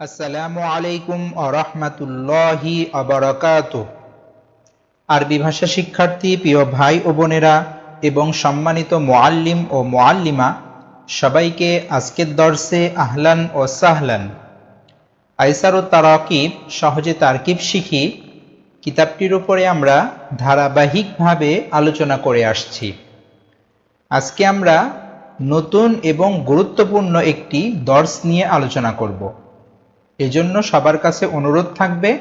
আসসালামু আলাইকুম আরহামাতুল্লাহি আবরাকাত আরবি ভাষা শিক্ষার্থী, প্রিয় ভাই ও বোনেরা এবং সম্মানিত মোয়াল্লিম ও মোয়াল্লিমা সবাইকে আজকের দর্শে আহলান ও সাহলান। আইসার ও তারাকিব সহজে তারকিব শিখি, কিতাবটির উপরে আমরা ধারাবাহিকভাবে আলোচনা করে আসছি। আজকে আমরা নতুন এবং গুরুত্বপূর্ণ একটি দর্শ নিয়ে আলোচনা করব। এজন্য সবার কাছে অনুরোধ থাকবে,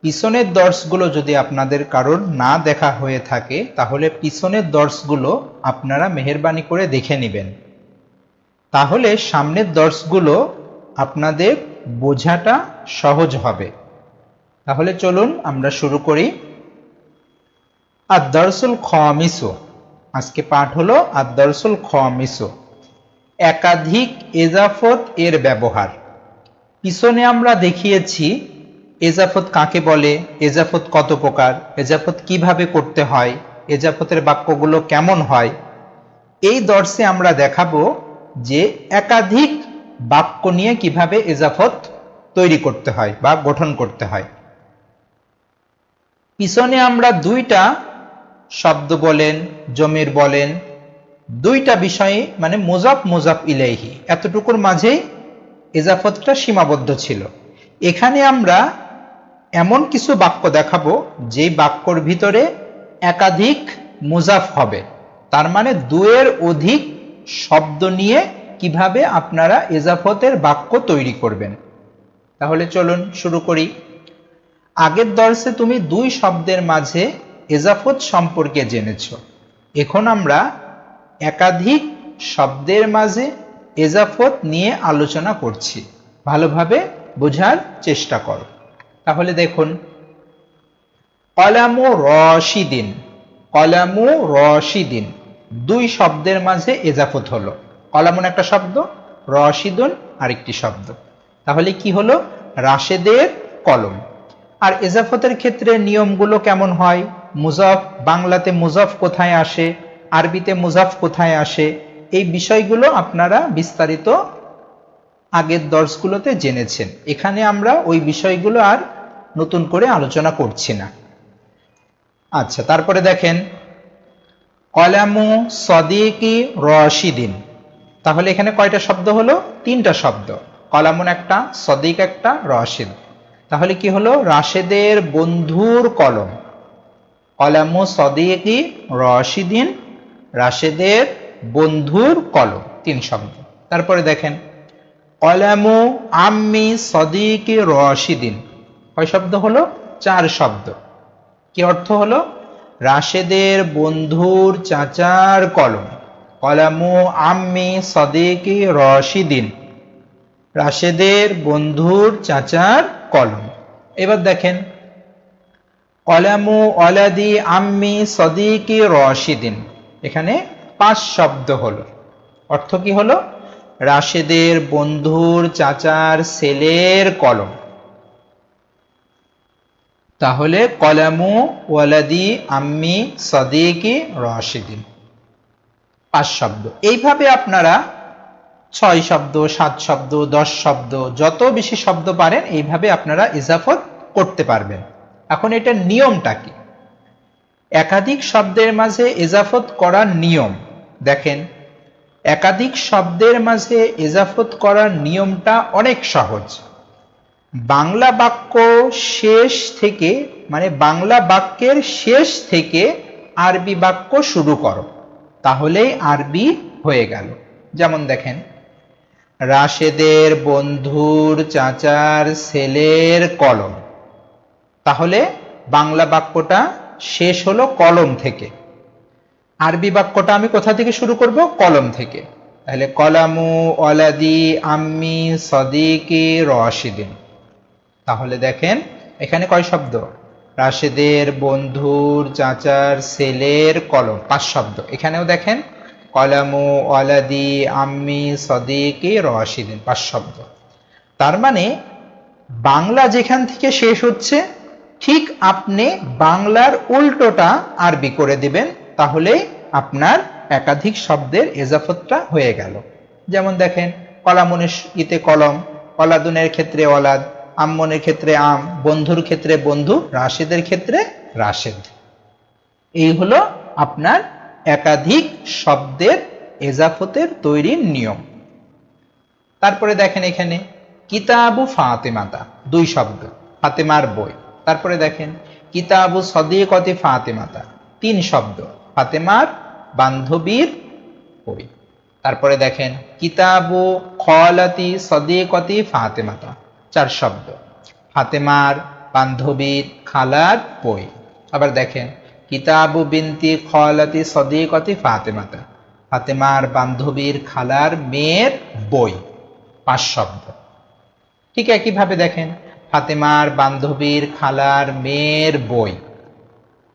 পিছনের দর্শগুলো যদি আপনাদের কারোর না দেখা হয়ে থাকে, তাহলে পিছনের দর্শগুলো আপনারা মেহরবানি করে দেখে নেবেন। তাহলে সামনের দর্শগুলো আপনাদের বোঝাটা সহজ হবে। তাহলে চলুন আমরা শুরু করি। আর দর্শুল খমিসো। আজকে পাঠ হলো আর দর্শুল খমিসো। একাধিক এজাফত এর ব্যবহার। পিছনে আমরা দেখিয়েছি এজাফত কাকে বলে, এজাফত কত প্রকার, এজাফত কীভাবে করতে হয়, এজাফতের বাক্যগুলো কেমন হয়। এই দর্শে আমরা দেখাবো যে একাধিক বাক্য নিয়ে কীভাবে এজাফত তৈরি করতে হয় বা গঠন করতে হয়। পিছনে আমরা দুইটা শব্দ বলেন, জমির বলেন, দুইটা বিষয়ে মানে মোজাফ মোজাফ ইলাইহি, এতটুকুর মাঝেই এজাফতটা সীমাবদ্ধ ছিল। এখানে আমরা এমন কিছু বাক্য দেখাবো যে বাক্যর ভিতরে একাধিক মুজাফ হবে। তার মানে দুয়ের অধিক শব্দ নিয়ে কীভাবে আপনারা এজাফতের বাক্য তৈরি করবেন। তাহলে চলুন শুরু করি। আগের দর্শে তুমি দুই শব্দের মাঝে এজাফত সম্পর্কে জেনেছ। এখন আমরা একাধিক শব্দের মাঝে এজাফত নিয়ে আলোচনা করছি। ভালোভাবে বোঝার চেষ্টা করো। তাহলে দেখুন, কলামু রশিদিন কলামু রশিদিন, দুই শব্দের মাঝে এজাফত হলো। কলামুন একটা শব্দ, রশিদুন আরেকটি শব্দ। তাহলে কি হলো? রাশেদের কলম। আর এজাফতের ক্ষেত্রে নিয়মগুলো কেমন হয়? মুজফ, বাংলাতে মুজফ কোথায় আসে? আরবিতে মুজাফ কোথায় আসে? এই বিষয়গুলো আপনারা বিস্তারিত আগের দর্শগুলোতে জেনেছেন। এখানে আমরা ওই বিষয়গুলো আর নতুন করে আলোচনা করছি না। আচ্ছা তারপরে দেখেন, কলামু সদিকি রশিদিন। তাহলে এখানে কয়টা শব্দ হলো? তিনটা শব্দ। কলামুন একটা, সদিক একটা, রশিদ। তাহলে কি হলো? রাশেদের বন্ধুর কলম। কলামু সদিকি রশিদিন, রাশেদের বন্ধুর কলম, তিন শব্দ। তারপরে দেখেন কলামু আম্মি সদিকি রশিদিন। কয় শব্দ হলো? চার শব্দ। কি অর্থ হলো? রাশেদের বন্ধুর চাচার কলম কলামু আম্মি সদিকি রশিদিন। রাশেদের বন্ধুর চাচার কলম। এবার দেখেন কলামু অলাদি আম্মি সদিকি রশিদিন। এখানে পাঁচ শব্দ হলো। অর্থ কি হলো? রাশেদের, বন্ধুর, চাচার, ছেলের কলম। তাহলে কলামু, ওয়ালাদি, আম্মি, সদিকি, রশিদিন। পাঁচ শব্দ। এইভাবে আপনারা ছয় শব্দ, সাত শব্দ, দশ শব্দ, যত বেশি শব্দ পারেন, এইভাবে আপনারা ইজাফত করতে পারবেন। এখন এটা নিয়মটা কি? একাধিক শব্দের মাঝে এজাফত করার নিয়ম দেখেন, একাধিক শব্দের মাঝে এজাফত করার নিয়মটা অনেক সহজ। বাংলা বাক্য শেষ থেকে মানে বাংলা বাক্যের শেষ থেকে আরবি বাক্য শুরু করো, তাহলেই আরবি হয়ে গেল। যেমন দেখেন, রাশেদের বন্ধুর চাচার ছেলের কলম। তাহলে বাংলা বাক্যটা শেষ হলো কলম থেকে। আরবি বাক্যটা আমি কোথা থেকে শুরু করব? কলম থেকে। তাহলে কলামু অলাদি আম্মি সদিকি রশিদিন। তাহলে দেখেন, এখানে কয় শব্দ? রাশেদের, বন্ধুর, চাচার সেলের কলম, পাঁচ শব্দ। এখানেও দেখেন, কলামু অলাদি আম্মি সদিকি রশিদিন, পাঁচ শব্দ। তার মানে বাংলা যেখান থেকে শেষ হচ্ছে, ঠিক আপনি বাংলার উল্টোটা আরবি করে দিবেন তাহলে আপনার একাধিক শব্দের এজাফতটা হয়ে গেল। যেমন দেখেন কলামনের ইতে কলম অলাদুনের ক্ষেত্রে অলাদ, আম্মনের ক্ষেত্রে আম, বন্ধুর ক্ষেত্রে বন্ধু, রাশেদের ক্ষেত্রে রাশেদ। এই হলো আপনার একাধিক শব্দের এজাফতের তৈরির নিয়ম। তারপরে দেখেন এখানে, কিতাবু ফাতেমাতা, দুই শব্দ, ফাতেমার বই। তারপরে দেখেন, কিতাবু সদিকতি ফাতেমাতা, তিন শব্দ। ফাতেমার বান্ধবীর বই। তারপরে দেখেন, কিতাবু খলাতি সদিকতি ফাতেমাতা, চার শব্দ। ফাতেমার বান্ধবীর খালার বই। আবার দেখেন, কিতাবু বিনতি খলাতি সদিকতি ফাতেমাতা, ফাতেমার বান্ধবীর খালার মেয়ের বই, পাঁচ শব্দ। ঠিক একইভাবে দেখেন, ফাতেমার বান্ধবীর খালার মেয়ের বই।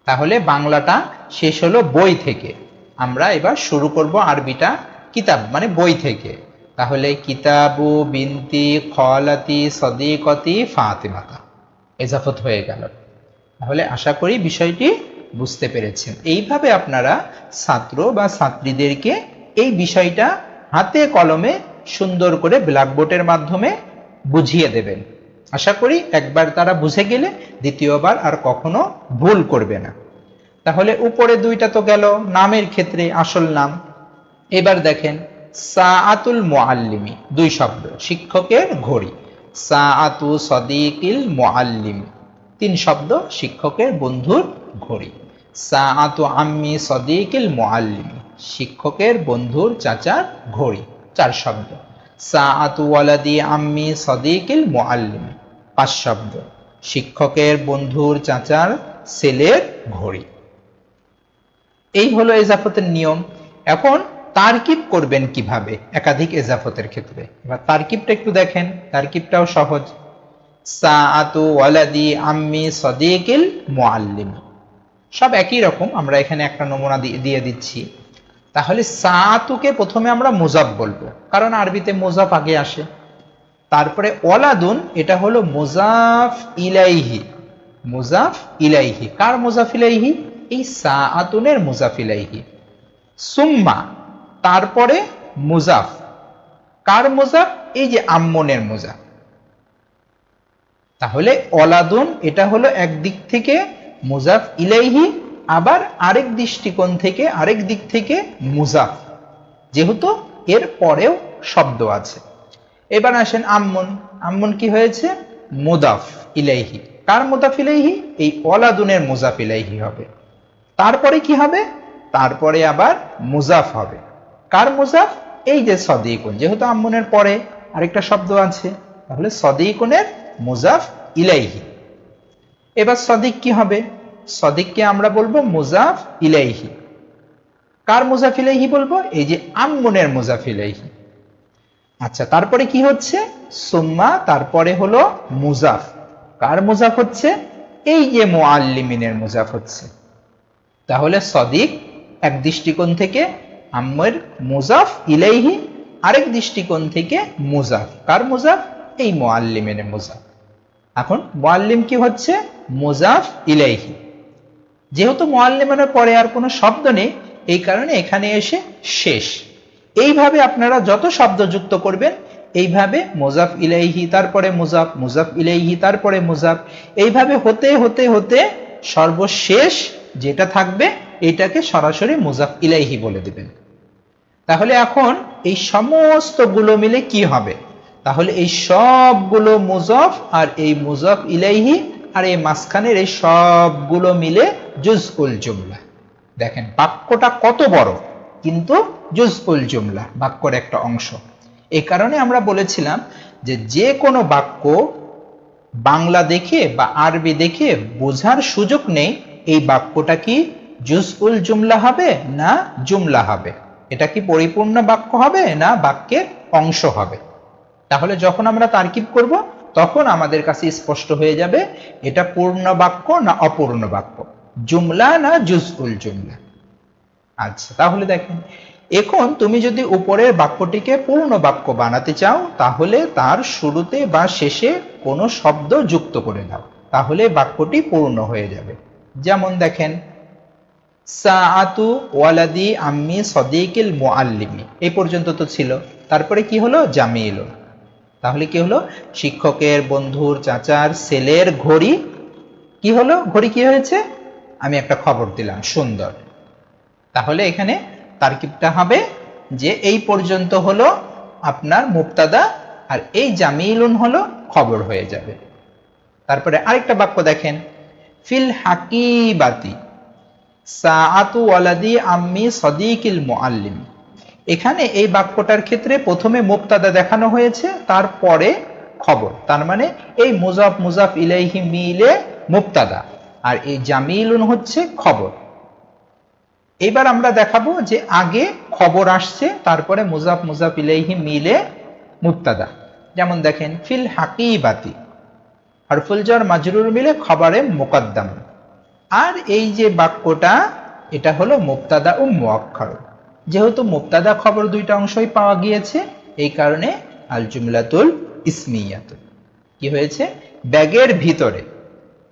তাহলে বাংলাটা শেষ হলো বই থেকে। আমরা এবার শুরু করব আরবিটা কিতাব মানে বই থেকে। তাহলে কিতাবু বিনতি খলাতি সদিকতি ফাতেমাতা। এজাফত হয়ে গেল। তাহলে আশা করি বিষয়টি বুঝতে পেরেছেন। এইভাবে আপনারা ছাত্র বা ছাত্রীদেরকে এই বিষয়টা হাতে কলমে সুন্দর করে ব্ল্যাকবোর্ডের মাধ্যমে বুঝিয়ে দেবেন। আশা করি একবার তারা বুঝে গেলে দ্বিতীয়বার আর কখনো ভুল করবে না। তাহলে উপরে দুইটা তো গেল, নামের ক্ষেত্রে আসল নাম। এবার দেখেন, সাআতুল মুআল্লিমি, দুই শব্দ, শিক্ষকের ঘড়ি। সাআতু সদিকিল মুআল্লিম, তিন শব্দ, শিক্ষকের বন্ধুর ঘড়ি। সাআতু আম্মি সদিকিল মুআল্লিমি, শিক্ষকের বন্ধুর চাচার ঘড়ি, চার শব্দ। সাআতু ওয়ালাদি আম্মি সদিকিল মুআল্লিমি পাঁচ শব্দ। শিক্ষকের বন্ধুর চাচার ছেলের ঘড়ি। এই হলো এজাফতের নিয়ম। এখন তারকিব করবেন কীভাবে? একাধিক এজাফতের ক্ষেত্রে। এবার তারকিবটা একটু দেখেন। তারকিবটাও সহজ। সাআতু ওয়ালাদি আম্মি সদিকিল মুআল্লিম। সব একই রকম। আমরা এখানে একটা নমুনা দিয়ে দিচ্ছি। তাহলে সাআতুকে প্রথমে আমরা মুজাফ বলব। কারণ আরবিতে মুজাফ আগে আসে। তারপরে ওয়ালাদুন, এটা হলো মুজাফ ইলাইহি। মুজাফ ইলাইহি। কার মুজাফ ইলাইহি? এই সাআতুনের মুজাফ ইলাইহি। সুম্মা, তারপরে মুজাফ। কার মুজাফ? এই যে আম্মনের মুজাফ। তাহলে অলাদুন এটা হলো একদিক থেকে মুজাফ ইলাইহি, আবার আরেক দৃষ্টিকোণ থেকে, আরেক দিক থেকে মুজাফ। যেহেতু এর পরেও শব্দ আছে। এবার আসেন আম্মন। আম্মন কি হয়েছে? মুদাফ ইলাইহি। কার মুদাফ ইলাইহি? এই অলাদুনের মুজাফ ইলাইহি হবে। তারপরে কি হবে? তারপরে আবার মুজাফ হবে। কার মুজাফ? এই যে সদিকুন। যেহেতু আম্মনের পরে আরেকটা শব্দ আছে, তাহলে সদিকুনের মুজাফ ইলাইহি। এবার সদিক কি হবে? সদিককে আমরা বলব মুজাফ ইলাইহি। কার মুজাফ ইলাইহি বলব? এই যে আম্মনের মুজাফ ইলাইহি। আচ্ছা তারপরে কি হচ্ছে? সুম্মা, তারপরে হলো মুজাফ। কার মুজাফ হচ্ছে? এই যে মুআল্লিমিনের মুজাফ হচ্ছে। তাহলে সদিক এক দৃষ্টিকোণ থেকে আম্মের মুজাফ, ইলাইহি আরেক দৃষ্টিকোণ থেকে মুজাফ। কার মুজাফ? এই মুআল্লিমিনের মুজাফ। এখন মোয়াল্লিম কি হচ্ছে? মুজাফ, ইলাইহি। যেহেতু মুআল্লিমের পরে আর কোনো শব্দ নেই, এই কারণে এখানে এসে শেষ। এইভাবে আপনারা যত শব্দ যুক্ত করবেন, এইভাবে মোজাফ ইলাইহি, তারপরে মুজাফ মুজাফ ইলাইহি, তারপরে মুজাফ, এইভাবে হতে হতে হতে সর্বশেষ যেটা থাকবে, এটাকে সরাসরি মুজাফ ইলাইহি বলে দিবেন। তাহলে এখন এই সমস্তগুলো মিলে কি হবে? তাহলে এই সবগুলো মুজাফ আর এই মুজাফ ইলাইহি আর এই মাঝখানের এই সবগুলো মিলে জুজউল জুমলা। দেখেন, বাক্যটা কত বড়। কিন্তু জুজউল জুমলা, বাক্যর একটা অংশ। এই কারণে আমরা বলেছিলাম যে যে কোনো বাক্য বাংলা দেখে বা আরবি দেখে বোঝার সুযোগ নেই, এই বাক্যটা কি জুজউল জুমলা হবে না জুমলা হবে? এটা কি পরিপূর্ণ বাক্য হবে না বাক্যের অংশ হবে? তাহলে যখন আমরা তারকিব করব, তখন আমাদের কাছে স্পষ্ট হয়ে যাবে, এটা পূর্ণ বাক্য না অপূর্ণ বাক্য? জুমলা না জুজউল জুমলা? আচ্ছা তাহলে দেখেন, এখন তুমি যদি উপরের বাক্যটিকে পূর্ণ বাক্য বানাতে চাও, তাহলে তার শুরুতে বা শেষে কোনো শব্দ যুক্ত করে দাও তাহলে বাক্যটি পূর্ণ হয়ে যাবে। যেমন দেখেন, সাআতু ওয়ালাদি আম্মি সদিকিল মুআল্লিমি। এই পর্যন্ত তো ছিল। তারপরে কি হলো? জামিল। তাহলে কি হলো? শিক্ষকের, বন্ধুর, চাচার, ছেলের ঘড়ি। কি হলো? ঘড়ি কি হয়েছে? আমি একটা খবর দিলাম, সুন্দর। তাহলে এখানে তারকিবটা হবে যে এই পর্যন্ত হলো আপনার মুক্তাদা আর এই জামিলুন হলো খবর হয়ে যাবে। তারপরে আরেকটা বাক্য দেখেন, ফিল হাকিবাতি সাআতু ওয়ালাদি আম্মি সদিকিল মুআল্লিম। এখানে এই বাক্যটার ক্ষেত্রে প্রথমে মুক্তাদা দেখানো হয়েছে, তারপরে খবর। তার মানে এই মুজাফ মুজাফ ইলাইহি মিলে মুক্তাদা আর এই জামিলুন হচ্ছে খবর। এবার আমরা দেখাবো যে আগে খবর আসছে, তারপরে মুজাফ মুজাফ ইলেহি মিলে মুক্তাদা যেমন দেখেন, ফিল হাকিবাতি, হরফুল জর মাজরুর মিলে খবরে মোকদ্দম। আর এই যে বাক্যটা, এটা হলো মুক্তাদা ও মুয়াক্কার যেহেতু মুক্তাদা খবর দুইটা অংশই পাওয়া গিয়েছে, এই কারণে আল জুমলাতুল ইসমিয়াত। কি হয়েছে? ব্যাগের ভিতরে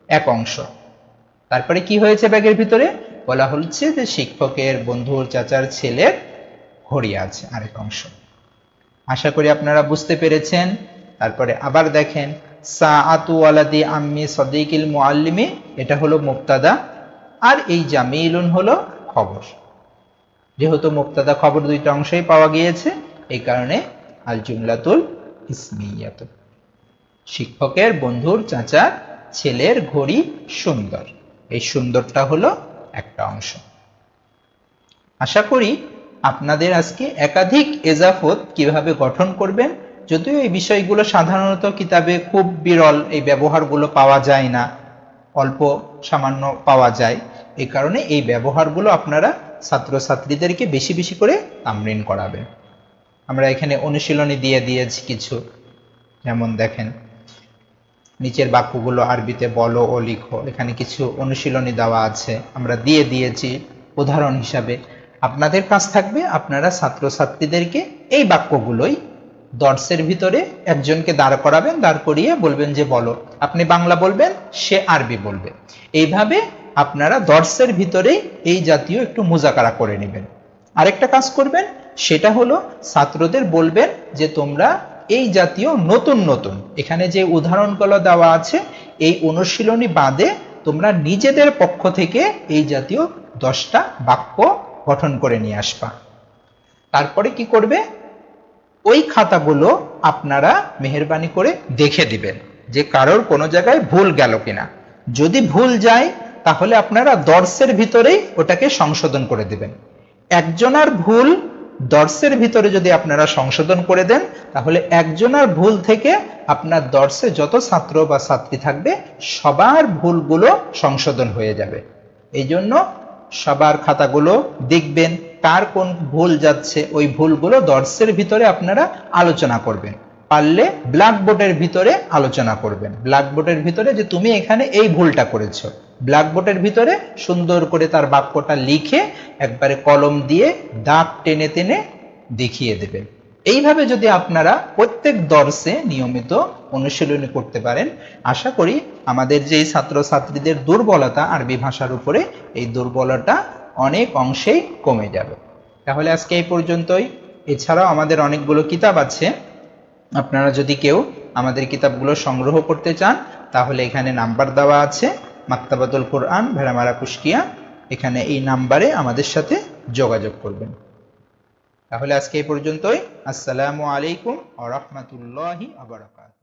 এক অংশ। তারপরে কি হয়েছে ব্যাগের ভিতরে? বলা হচ্ছে যে শিক্ষকের বন্ধুর চাচার ছেলের ঘড়ি আছে আরেক অংশ। আশা করি আপনারা বুঝতে পেরেছেন। তারপরে আবার দেখেন, সাআতু ওয়ালাদি আম্মি সদিকিল মুআল্লিমি, এটা হলো মুক্তাদা, আর এই জামিলুন হলো খবর। যেহেতু মুক্তাদা খবর দুইটা অংশই পাওয়া গিয়েছে, এই কারণে আল জুমলাতুল ইসমিয়াত। শিক্ষকের বন্ধুর চাচার ছেলের ঘড়ি সুন্দর। এই সুন্দরটা হলো একটা অংশ। আশা করি আপনাদের আজকে একাধিক এজাফত কীভাবে গঠন করবেন, যদিও এই বিষয়গুলো সাধারণত কিতাবে খুব বিরল এই ব্যবহারগুলো পাওয়া যায় না, অল্প সামান্য পাওয়া যায়। এই কারণে এই ব্যবহারগুলো আপনারা ছাত্রছাত্রীদেরকে বেশি বেশি করে তামরিন করাবেন। আমরা এখানে অনুশীলনী দিয়ে দিয়েছি কিছু। যেমন দেখেন নিচের বাক্যগুলো আরবিতে বলো ও লিখো। এখানে কিছু অনুশীলনী দেওয়া আছে। আমরা দিয়ে দিয়েছি উদাহরণ হিসাবে। আপনাদের কাজ থাকবে আপনারা ছাত্রছাত্রীদেরকে এই বাক্যগুলোই দর্শের ভিতরে একজনকে দাঁড় করাবেন, দাঁড় করিয়ে বলবেন যে বলো। আপনি বাংলা বলবেন, সে আরবি বলবে। এইভাবে আপনারা দর্শের ভিতরে এই জাতীয় একটু মোজাকারা করে নেবেন। আরেকটা কাজ করবেন, সেটা হলো ছাত্রদের বলবেন যে তোমরা এই জাতীয় নতুন নতুন। এখানে যে উদাহরণগুলো দেওয়া আছে, এই অনুশীলনী বাদে তোমরা নিজেদের পক্ষ থেকে এই জাতীয় দশটা বাক্য গঠন করে নিয়ে আসবা। তারপরে কি করবে? ওই খাতাগুলো আপনারা মেহরবানি করে দেখে দিবেন যে কারোর কোনো জায়গায় ভুল গেল কিনা। যদি ভুল যায়, তাহলে আপনারা দর্শের ভিতরেই ওটাকে সংশোধন করে দিবেন। একজনার ভুল দর্শের ভিতরে যদি আপনারা সংশোধন করে দেন, তাহলে একজনের ভুল থেকে আপনার দর্শে যত ছাত্র বা ছাত্রী থাকবে, সবার ভুলগুলো সংশোধন হয়ে যাবে। এই জন্য সবার খাতাগুলো দেখবেন, কার কোন ভুল যাচ্ছে, ওই ভুলগুলো দর্শের ভিতরে আপনারা আলোচনা করবেন। পারলে ব্ল্যাকবোর্ডের ভিতরে আলোচনা করবেন। ব্ল্যাকবোর্ডের ভিতরে যে তুমি এখানে এই ভুলটা করেছ। ব্ল্যাকবোর্ডের ভিতরে সুন্দর করে তার বাক্যটা লিখে একবারে কলম দিয়ে দাগ টেনে টেনে দেখিয়ে দেবেন। এইভাবে যদি আপনারা প্রত্যেক দর্শে নিয়মিত অনুশীলনী করতে পারেন, আশা করি আমাদের যে ছাত্রছাত্রীদের দুর্বলতা আরবি ভাষার উপরে এই দুর্বলতা অনেক অংশেই কমে যাবে। তাহলে আজকে এই পর্যন্তই। এছাড়াও আমাদের অনেকগুলো কিতাব আছে। আপনারা যদি কেউ আমাদের কিতাবগুলো সংগ্রহ করতে চান, তাহলে এখানে নাম্বার দেওয়া আছে। মাক্তাবাতুল কোরআন, ভেড়ামারা কুষ্টিয়া এখানে এই নাম্বারে আমাদের সাথে যোগাযোগ করবেন। তাহলে আজকে এই পর্যন্তই। আসসালামু আলাইকুম আ রহমতুল্লাহি আবরাকাত